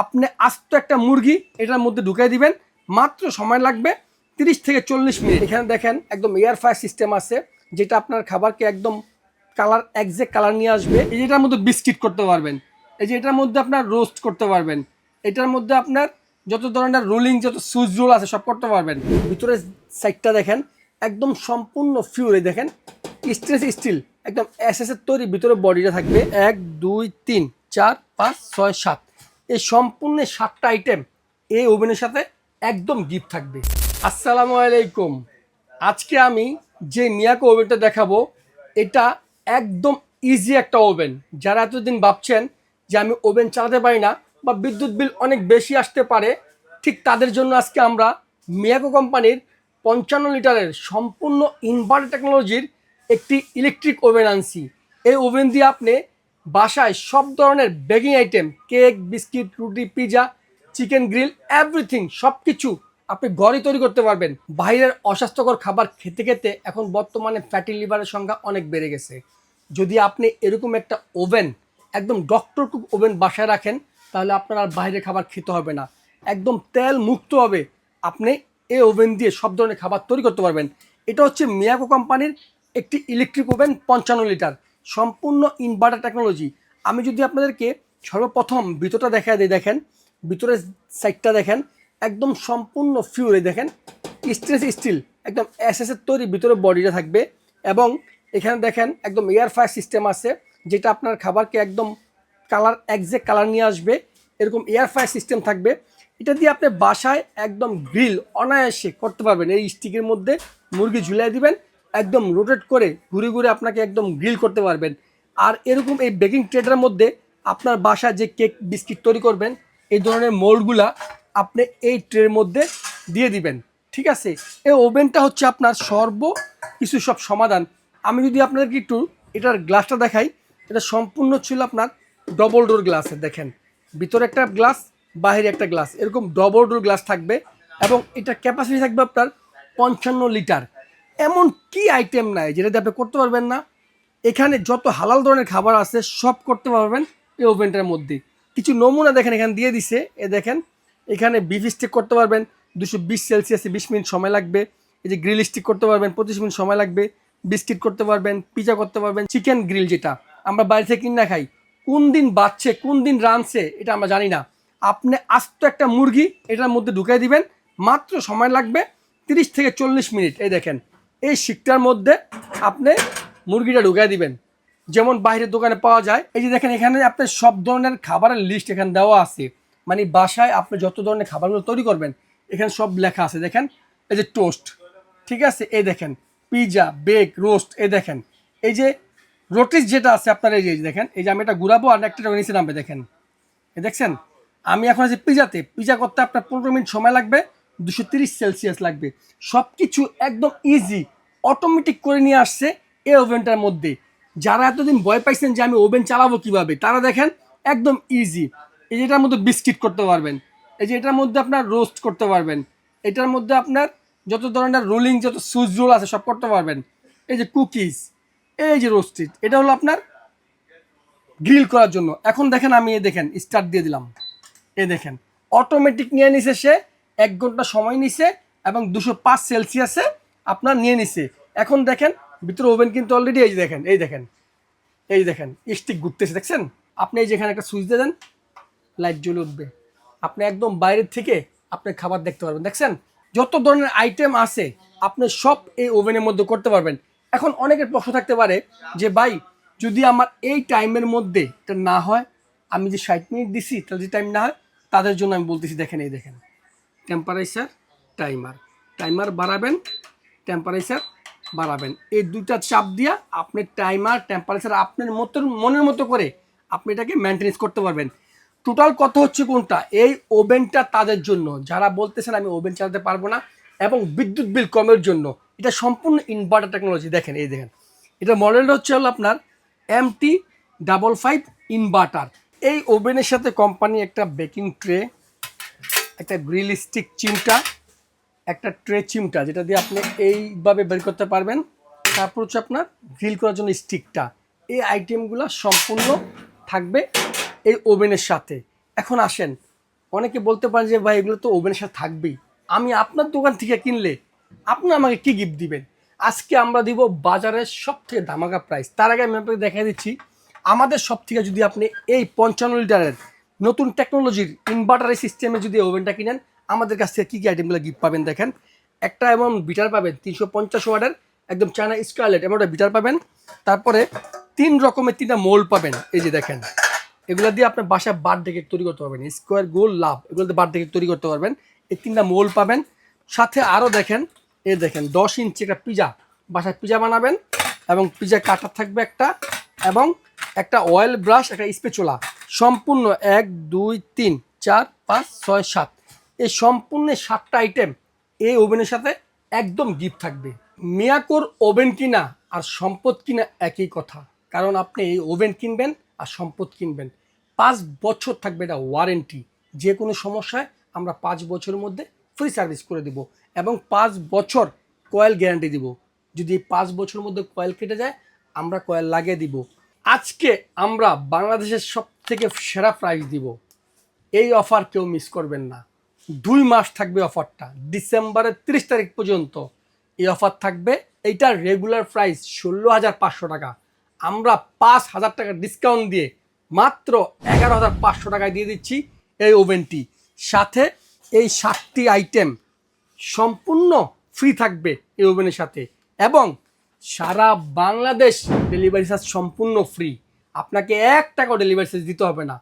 আপনি আস্ত একটা মুরগি, এটার মধ্যে ঢুকাই দিবেন। মাত্র সময় লাগবে তিরিশ থেকে চল্লিশ মিনিট। এখানে দেখেন একদম এয়ার ফায়ার সিস্টেম আছে, যেটা আপনার খাবারকে একদম কালার একজ্যাক্ট কালার নিয়ে আসবে। এই যে এটার মধ্যে বিস্কিট করতে পারবেন, এই যে এটার মধ্যে আপনার রোস্ট করতে পারবেন, এটার মধ্যে আপনার যত ধরনের রোলিং যত সুইচ রোল আছে, সব করতে পারবেন। ভিতরের সাইডটা দেখেন, একদম সম্পূর্ণ ফিউরে দেখেন। স্টেনলেস স্টিল একদম এস এর তৈরি, ভিতরে বডিটা থাকবে। এক, দুই, তিন, চার, পাঁচ, ছয়, সাত। এই সম্পূর্ণ সাতটা আইটেম এই ওভেনের সাথে একদম গিফট থাকবে। আসসালামু আলাইকুম। আজকে আমি যে মিয়াকো ওভেনটা দেখাবো, এটা একদম ইজি একটা ওভেন। যারা এতদিন ভাবছেন যে আমি ওভেন চালাতে পারি না বা বিদ্যুৎ বিল অনেক বেশি আসতে পারে, ঠিক তাদের জন্য আজকে আমরা মিয়াকো কোম্পানির পঞ্চান্ন লিটারের সম্পূর্ণ ইনভার্টার টেকনোলজির একটি ইলেকট্রিক ওভেন আনছি। এই ওভেন দিয়ে আপনি বাসায় সব ধরনের বেকিং আইটেম কেক বিস্কিট রুটি পিজা চিকেন গ্রিল এভরিথিং সব কিছু আপনি ঘরে তৈরি করতে পারবেন। বাইরের অস্বাস্থ্যকর খাবার খেতে খেতে এখন বর্তমানে ফ্যাটি লিভারের সংখ্যা অনেক বেড়ে গেছে। যদি আপনি এরকম একটা ওভেন একদম ডক্টর কুক ওভেন বাসায় রাখেন, তাহলে আপনার আর বাইরে খাবার খেতে হবে না। একদম তেল মুক্ত হবে। আপনি এই ওভেন দিয়ে সব ধরনের খাবার তৈরি করতে পারবেন। এটা হচ্ছে মিয়াকো কোম্পানির একটি ইলেকট্রিক ওভেন পঞ্চান্ন লিটার সম্পূর্ণ ইনভার্টার টেকনোলজি আমি যদি আপনাদেরকে সর্বপ্রথম ভিতরটা দেখা দিই, দেখেন, ভিতরের সাইডটা দেখেন, একদম সম্পূর্ণ ফিউরে দেখেন স্টেনলেস স্টিল একদম এস এর তৈরি ভিতরে বডিটা থাকবে এবং এখানে দেখেন একদম এয়ার ফায়ার সিস্টেম আছে, যেটা আপনার খাবারকে একদম কালার একজ্যাক্ট কালার নিয়ে আসবে, এরকম এয়ার ফায়ার সিস্টেম থাকবে। এটা দিয়ে আপনি বাসায় একদম গ্রিল অনায়াসে করতে পারবেন। এই স্টিকের মধ্যে মুরগি ঝুলিয়ে দিবেন একদম রোটেট করে ঘুরে ঘুরে আপনাকে একদম গ্রিল করতে পারবেন। আর এরকম এই বেকিং ট্রেডের মধ্যে আপনার বাসায় যে কেক বিস্কিট তৈরি করবেন, এই ধরনের মোল্ডগুলা আপনি এই ট্রের মধ্যে দিয়ে দিবেন। ঠিক আছে? এই ওভেনটা হচ্ছে আপনার সর্ব কিছু সব সমাধান। আমি যদি আপনাদেরকে একটু এটার গ্লাসটা দেখাই, এটা সম্পূর্ণ ছিল আপনার ডবল ডোর গ্লাসের দেখেন। ভিতরে একটা গ্লাস বাইরে একটা গ্লাস এরকম ডবল ডোর গ্লাস থাকবে এবং এটা ক্যাপাসিটি থাকবে আপনার পঞ্চান্ন লিটার এমন কি আইটেম নাই যেটাতে আপনি করতে পারবেন না? এখানে যত হালাল ধরনের খাবার আছে, সব করতে পারবেন এই ওভেনটার মধ্যে। কিছু নমুনা দেখেন, এখানে দিয়ে দিছে। এ দেখেন, এখানে বিফ স্টিক করতে পারবেন, দুশো বিশ সেলসিয়াসে বিশ মিনিট সময় লাগবে। এই যে গ্রিল স্টিক করতে পারবেন, পঁচিশ মিনিট সময় লাগবে। বিস্কিট করতে পারবেন পিজা করতে পারবেন চিকেন গ্রিল যেটা। আমরা বাইরে থেকে কিনে খাই। কোন দিন বাচ্চে কোন দিন রানছে এটা আমরা জানি না। আপনি আস্ত একটা মুরগি, এটার মধ্যে ঢুকাই দিবেন, মাত্র সময় লাগবে তিরিশ থেকে চল্লিশ মিনিট। এই দেখেন এই শিকটার মধ্যে আপনি মুরগিটা ঢুকাই দিবেন। যেমন বাইরের দোকানে পাওয়া যায়। এই যে দেখেন, এখানে আপনার সব ধরনের খাবারের লিস্ট এখানে দেওয়া আছে। মানে বাসায় আপনি যত ধরনের খাবারগুলো তৈরি করবেন, এখানে সব লেখা আছে। দেখেন, এই যে টোস্ট ঠিক আছে? এই দেখেন পিজা বেক রোস্ট এই দেখেন। এই যে রোটিস যেটা আছে আপনার, এই যে দেখেন, এই যে আমি এটা ঘুরাবো আর একটা নিচে নামবে, দেখেন। এই দেখছেন? আমি এখন আছি পিজাতে। পিজা করতে আপনার পনেরো মিনিট সময় লাগবে, দুশো তিরিশ সেলসিয়াস লাগবে। সব কিছু একদম ইজি অটোমেটিক করে নিয়ে আসছে এই ওভেনটার মধ্যে। যারা এতদিন ভয় পাইছেন যে আমি ওভেন চালাবো কীভাবে, তারা দেখেন একদম ইজি এই যে এটার মধ্যে বিস্কিট করতে পারবেন, এই যে এটার মধ্যে আপনার রোস্ট করতে পারবেন, এটার মধ্যে আপনার যত ধরনের রোলিং যত সুইচ রোল আছে সব করতে পারবেন। এই যে কুকিজ এই যে রোস্টেড এটা হলো আপনার গ্রিল করার জন্য। এখন দেখেন আমি এ দেখেন স্টার্ট দিয়ে দিলাম। এ দেখেন অটোমেটিক নিয়ে নিছে সে, এক ঘণ্টা সময় নিছে এবং দুশো পাঁচ সেলসিয়াসে আপনার নিয়ে নিছে। এখন দেখেন, ভিতরে ওভেন কিন্তু অলরেডি এই দেখেন এই দেখেন এই দেখেন স্টিক ঘুরতেছে, দেখছেন? আপনি এই যেখানে একটা সুইচ দিয়ে দেন লাইট জ্বলে উঠবে। আপনি একদম বাইরের থেকে আপনি খাবার দেখতে পারবেন, দেখছেন? যত ধরনের আইটেম আছে, আপনি সব এই ওভেনের মধ্যে করতে পারবেন। এখন অনেকের প্রশ্ন থাকতে পারে যে, ভাই, যদি আমার এই টাইমের মধ্যে এটা না হয়, আমি যে ষাট মিনিট দিছি, তাহলে যে টাইম না হয়, তাদের জন্য আমি বলতেছি, দেখেন, এই দেখেন। টেম্পারেচার টাইমার টাইমার বাড়াবেন টেম্পারেচার বাড়াবেন। এই দুইটা চাপ দিয়া আপনি টাইমার টেম্পারেচার আপনার মতো, মনের মতো করে আপনি এটাকে মেনটেন্স করতে পারবেন। টোটাল কত হচ্ছে কোনটা? এই ওভেনটা তাদের জন্য। যারা বলতেছেন আমি ওভেন চালাতে পারব না এবং বিদ্যুৎ বিল কমের জন্য। এটা সম্পূর্ণ ইনভার্টার টেকনোলজি দেখেন, এই দেখেন। এটা মডেলটা হচ্ছে হলো আপনার M T double five inverter এই ওভেনের সাথে কোম্পানি একটা বেকিং ট্রে একটা গ্রিল স্টিক চিমটা একটা ট্রে চিমটা, যেটা দিয়ে আপনি এইভাবে বের করতে পারবেন। তারপর হচ্ছে আপনার গ্রিল করার জন্য স্টিকটা এই আইটেমগুলো সম্পূর্ণ থাকবে এই ওভেনের সাথে। এখন আসেন, অনেকে বলতে পারেন যে, ভাই, এগুলো তো ওভেনের সাথে থাকবেই। আমি আপনার দোকান থেকে কিনলে আপনি আমাকে কি গিফট দিবেন? আজকে আমরা দিব বাজারের সব থেকে দামাকা প্রাইস তার আগে আমি আপনাকে দেখা দিচ্ছি, আমাদের সব থেকে যদি আপনি এই পঞ্চান্ন লিটারের নতুন টেকনোলজির ইনভার্টারের সিস্টেমে যদি ওভেনটা কিনেন আমাদের কাছ থেকে কী কী আইটেমগুলো গিফট পাবেন দেখেন। একটা এমন বিটার পাবেন, তিনশো পঞ্চাশ ওয়ার্ডের একদম চায়না স্কারলেট এমন একটা বিটার পাবেন। তারপরে তিন রকমের তিনটা মোল পাবেন, এই যে দেখেন। এগুলো দিয়ে আপনার বাসায় বার্থডে কেক তৈরি করতে পারবেন স্কোয়ার গোল লাভ এগুলো দিয়ে বার্থডে কেক তৈরি করতে পারবেন। এই তিনটা মোল পাবেন। সাথে আরও দেখেন এ দেখেন, দশ ইঞ্চি একটা পিজা বাসায় পিজা বানাবেন এবং পিজা কাটার থাকবে একটা এবং একটা অয়েল ব্রাশ একটা স্পেচুলা সম্পূর্ণ এক, দুই, তিন, চার, পাঁচ, ছয়, সাত। এই সম্পূর্ণ সাতটা আইটেম এই ওভেনের সাথে একদম গিফট থাকবে। মিয়াকোর ওভেন কিনা আর সম্পদ কিনা একই কথা। কারণ আপনি এই ওভেন কিনবেন আর সম্পদ কিনবেন। পাঁচ বছর থাকবে এটা ওয়ারেন্টি যে কোনো সমস্যায় আমরা পাঁচ বছরের মধ্যে ফ্রি সার্ভিস করে দিব এবং পাঁচ বছর কয়েল গ্যারান্টি দিব। যদি পাঁচ বছরের মধ্যে কয়েল কেটে যায়, আমরা কয়েল লাগিয়ে দিব। আজকে আমরা বাংলাদেশের সব থেকে সেরা প্রাইস দিব। এই অফার কেউ মিস করবেন না। দুই মাস থাকবে অফারটা। ডিসেম্বরের তিরিশ তারিখ পর্যন্ত এই অফার থাকবে। এইটার রেগুলার প্রাইস ষোলো হাজার পাঁচশো টাকা। আমরা পাঁচ হাজার টাকা ডিসকাউন্ট দিয়ে মাত্র এগারো হাজার পাঁচশো টাকায় দিয়ে দিচ্ছি এই ওভেনটি। সাথে এই সাতটি আইটেম সম্পূর্ণ ফ্রি থাকবে এই ওভেনের সাথে। এবং সারা বাংলাদেশ ডেলিভারি চার্জ সম্পূর্ণ ফ্রি আপনাকে এক টাকাও ডেলিভারি চার্জ দিতে হবে না।